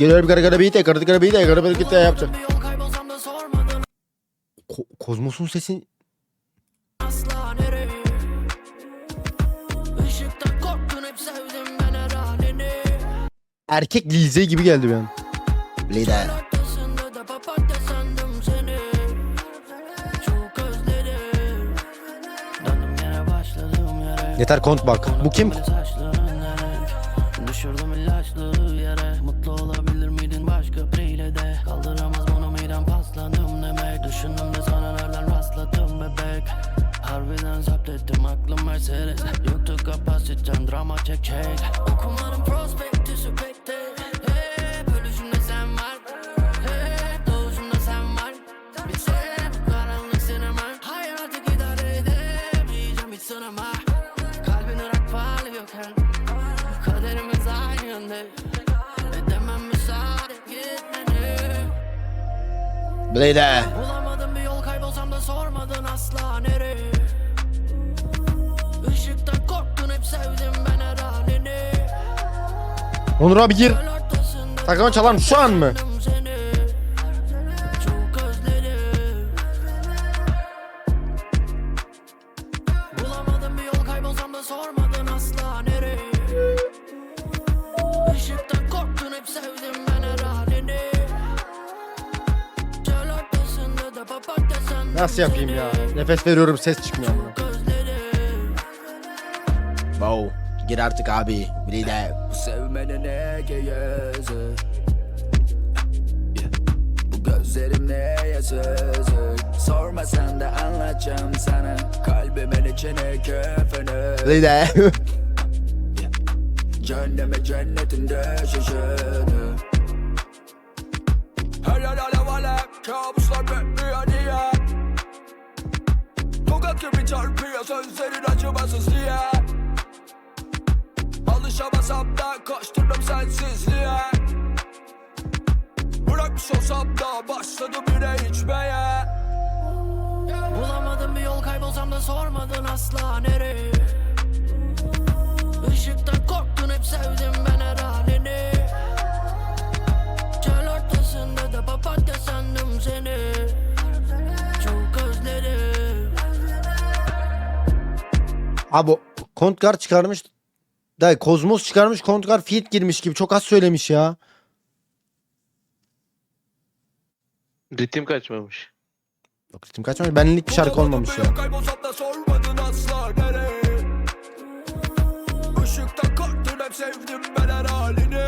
Geliyor bir kara kara beat, kara kara beat, kara kara da sormadın Ko Kozmos'un sesi erkek Lil gibi geldi bir an. Lider. Yeter kont bak. Bu kim? Sınama Kalbin ırak parlıyorken Kaderimiz aynı yönde Edemem müsaade gitmeni Lider. Bulamadım bir yol kaybolsam da sormadın asla nereye Işıktan korktun hep sevdim ben her halini Onur abi gir. Sakın çalar mı? Şu an mı? Nasıl yapayım ya? Nefes veriyorum ses çıkmıyor. özledim Wow. Gir artık abi. Lider. Bu sevmene ne gezer Bu gözlerim neye sözür Sorma sen de anlatacağım sana Kalbimin içine kefene Lider. Cehenneme cennetinde şaşırdı Her yer alev alev Kabuslar bekliyor gibi çarpıyor sözlerin acımasız diye. Alışamasam da koşturdum sensizliğe. Bırakmış olsam da başladım yine içmeye. Bulamadım bir yol kaybolsam da sormadın asla nereye. Işıktan korktun hep sevdim ben her halini. Çöl ortasında da papatya sandım seni Abi Kontgar çıkarmış. Da Kozmos çıkarmış Kontgar feat girmiş gibi çok az söylemiş ya. Ritim kaçmamış. Yok ritim kaçmamış. Benlik bir şarkı olmamış ya. korktun hep sevdim ben her halini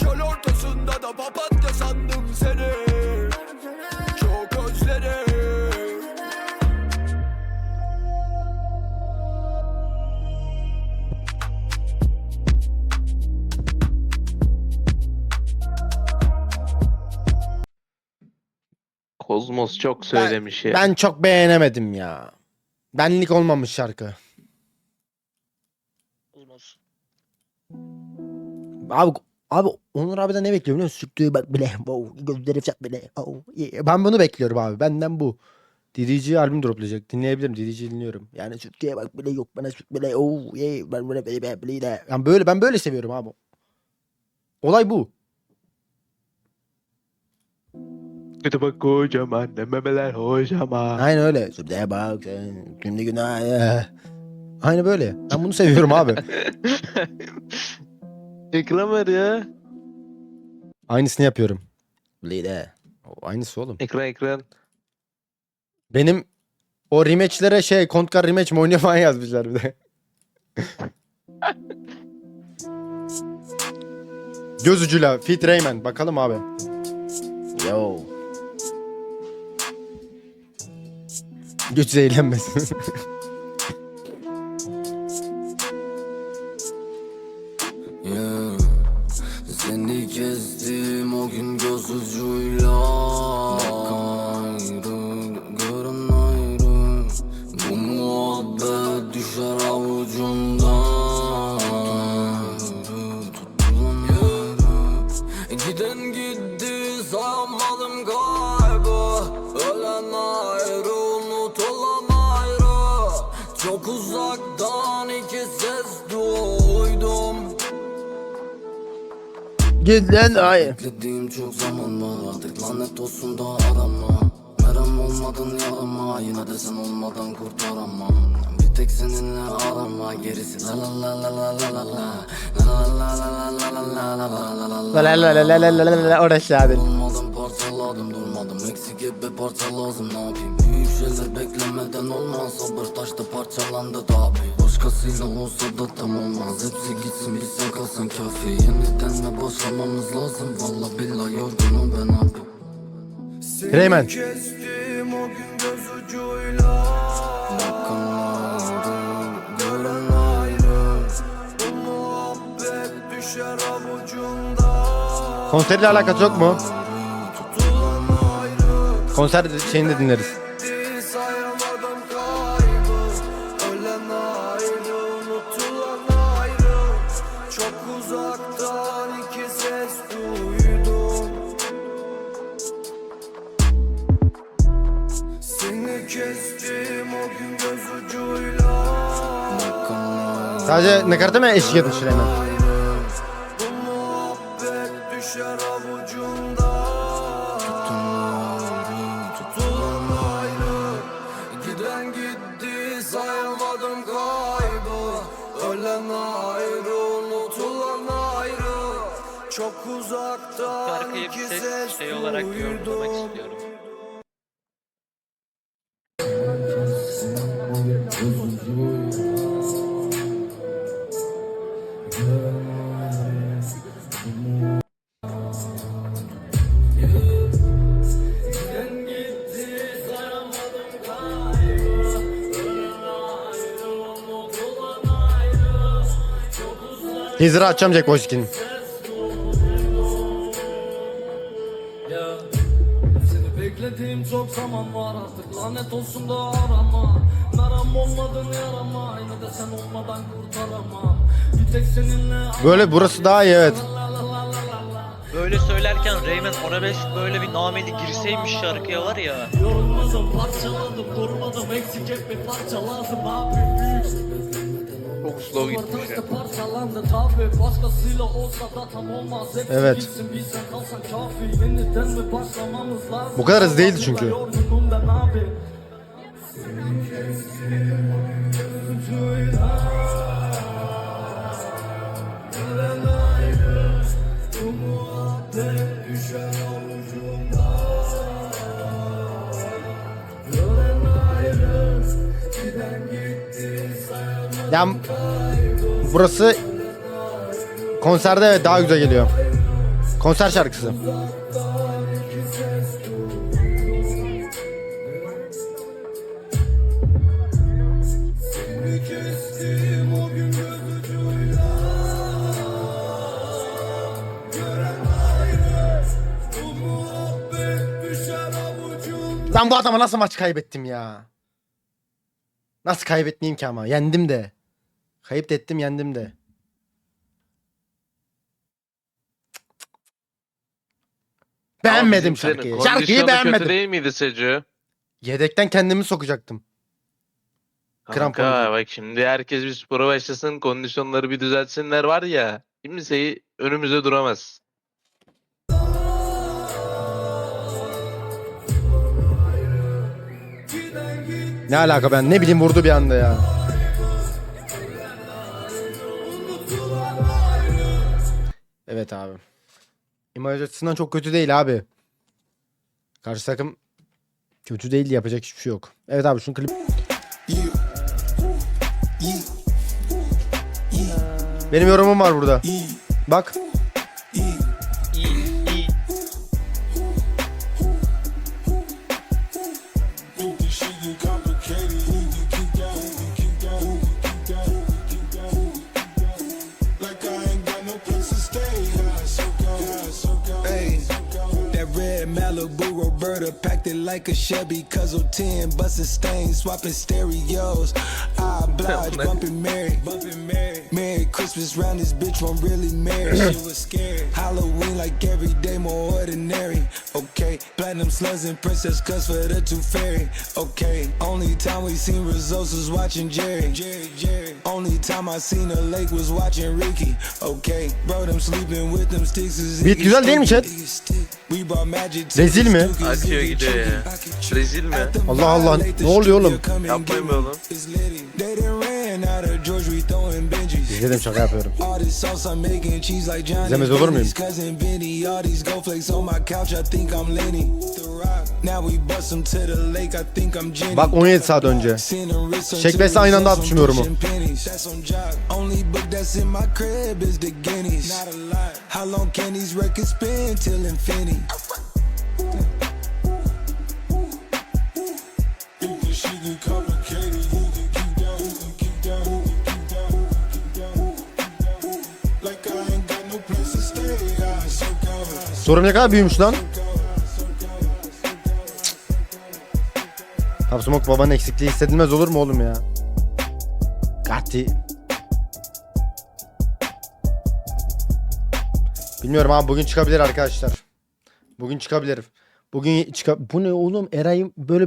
Çöl ortasında da papatya Kozmos çok söylemiş ya. Ben çok beğenemedim ya. Benlik olmamış şarkı. Abi abi Onur abi de ne bekliyor biliyor musun? Süktüğü bak bile. Wow, gözleri çat bile. Oh, yeah. Ben bunu bekliyorum abi. Benden bu. DDG albüm droplayacak. Dinleyebilirim. DDG dinliyorum. Yani sütüye bak bile yok bana süt bile. Oh yeah. Ben böyle böyle de. Yani böyle ben böyle seviyorum abi. Olay bu. Bak kocaman, ne memeler kocaman. Aynen öyle. Sütüye bak sen. Şimdi günah ya. Aynı böyle. Ben bunu seviyorum abi. Ekran ya. Aynısını yapıyorum. Lide. Aynısı oğlum. Ekran ekran. Benim o rematchlere şey Kontkar rematch mi oynuyor falan yazmışlar bir de. Göz ucuyla Fit Rayman. Bakalım abi. Yo. Yeah. Seni o gün göz ucuyla. Ayrı, görün ayrı. Bu muhabbet düşer avucumdan. Tuttuğun yere. Giden gitti sayamadım kaybı Çok uzaktan iki ses duydum Git lan ay. Beklediğim çok zaman var artık lanet olsun da arama Merem olmadın yarama yine de sen olmadan kurtaramam Bir tek seninle arama gerisi la la la la la la la la La la la la la la la la la la la La la la la la la la la orası abi. Olmadım parçaladım durmadım eksik hep bir parça lazım ne yapayım Büyük şeyler beklemeden olmaz. Sabır taştı parçalandı tabi Başkasıyla olsa da tam olmaz. Hepsi gitsin biz sen kalsan kafi. Yeniden mi başlamamız lazım. Valla billahi yorgunum ben abi. Reymen. Kestim o gün göz ucuyla. Bakın ayrı Gören ayrı Bu muhabbet düşer avucunda. Konseriyle alakası yok mu? Konser şeyini de dinleriz. Sadece nakarata eşlik etmiştir hemen? Çok uzaktan Şarkıyı bir şey olarak yorumlamak istiyorum. Jack Boyski'nin. Seni beklediğim çok zaman var artık. Lanet olsun da arama. Meram olmadın yarama yine de sen olmadan kurtaramam. Bir tek seninle Böyle burası daha iyi evet. Böyle söylerken Reymen Arabesk böyle bir nameli girseymiş şarkıya var ya. Yorulmadım parçaladım durmadım eksik hep bir parça lazım abi. büyük Kokusu gitmiş ya. Evet. Bu kadar hızlı değildi çünkü. Ya burası konserde evet daha güzel geliyor. Konser şarkısı. Ben bu adama nasıl maç kaybettim ya? Nasıl kaybetmeyeyim ki ama? Yendim de. Kayıp da ettim yendim de. Beğenmedim Bizimkilerin şarkıyı. kondisyonu Şarkıyı beğenmedim. kötü değil miydi Seco? Yedekten kendimi sokacaktım. Krampon Kanka oldu. bak şimdi herkes bir spora başlasın kondisyonları bir düzeltsinler var ya kimseyi önümüze duramaz. Ne alaka ben ne bileyim vurdu bir anda ya. Evet abi. İmaj açısından çok kötü değil abi. Karşı takım kötü değil yapacak hiçbir şey yok. Evet abi şunu klip. Benim yorumum var burada. Bak. Malibu Roberta packed it like a Chevy, cuz 10, busting stains, swapping stereos. Ah, I oblige, bumping Mary, bumping Mary. Christmas round this bitch won't really marry. she was scared. Halloween like every day more ordinary. Okay, platinum slugs and princess cuts for the two fairy. Okay, only time we seen results was watching Jerry. Jerry, Jerry. Only time I seen a lake was watching Ricky. Okay, bro, them sleeping with them sticks is Beat güzel değil mi chat? Rezil mi? Akıyor gidiyor ya. Rezil mi? Allah Allah, ne oluyor oğlum? Yapmayın be oğlum. Cheese like Johnny. İzlemez olur muyum? Bak 17 saat önce. Çekmesi aynı anda atmışım yorumu. How long can these records spin till infinity? Sorun ne kadar büyümüş lan? Top Smoke babanın eksikliği hissedilmez olur mu oğlum ya? Gatti. Bilmiyorum abi bugün çıkabilir arkadaşlar. Bugün çıkabilir. Bugün çıka... Bu ne oğlum? Eray'ın böyle